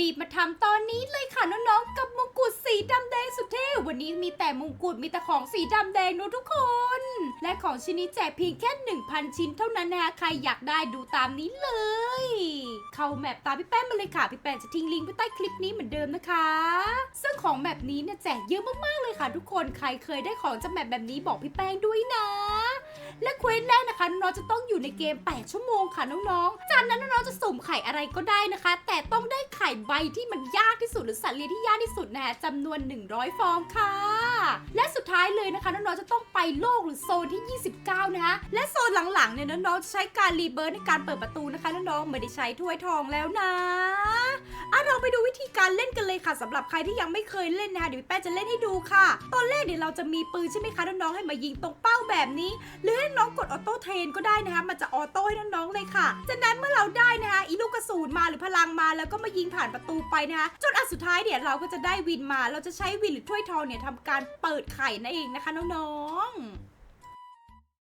ดีบมาทำตอนนี้เลยค่ะน้องๆกับมงกุฎสีดำแดงสุดเท่วันนี้มีแต่มงกุฎมีแต่ของสีดำแดงนอะทุกคน และของชิ้นนี้แจกเพียงแค่ 1,000 ชิ้นเท่านั้นนะคะใครอยากได้ดูตามนี้เลย เข้าแมปตามพี่แป้นมาเลยค่ะ พี่แป้นจะทิ้งลิงก์ไว้ใต้คลิปนี้เหมือนเดิมนะคะ ซึ่งของแมปนี้เนี่ยแจกเยอะมากๆเลยค่ะ ทุกคนใครเคยได้ของจากแมปแบบนี้บอกพี่แป้งด้วยนะ และเควสแรกนะคะน้องๆจะต้องอยู่ในเกม 8 ชั่วโมงค่ะน้องๆจากนั้นน้องๆจะสุ่มไข่อะไรก็ได้นะคะ แต่ต้องได้ไข่ใบที่มันยากที่สุดหรือสัตว์เลี้ยงที่ยากที่สุดนะคะจำนวน 100 ฟองค่ะ และสุดท้ายเลยนะคะน้องๆจะต้องไปโลกหรือโซนที่ 29 นะคะ และโซนหลังๆเนี่ยน้องๆจะใช้การรีเบิร์ตในการเปิดประตูนะคะน้องๆไม่ได้ใช้ถ้วยทองแล้วนะอะเราไปดูวิธีการเล่นกันเลยค่ะสำหรับใครที่ยังไม่เคยเล่นนะคะเดี๋ยวแป้งจะเล่นให้ดูค่ะ ตอนแรกเดี๋ยวเราจะมีปืนใช่ไหมคะน้องๆให้มายิงตรงเป้าแบบนี้ หรือให้น้องกดออโต้เทรนก็ได้นะคะมันจะออโต้ให้น้องๆเลยค่ะจากนั้นเมื่อเราได้นะคะอีลูก กระสุนมาหรือพลังมาแล้วก็มายิงผ่านประตูไปนะคะจนอันสุดท้ายเนี่ยเราก็จะได้วินมา เราจะใช้วินหรือถ้วยทองเนี่ยทำการเปิดไข่นั่นเองนะคะน้องๆ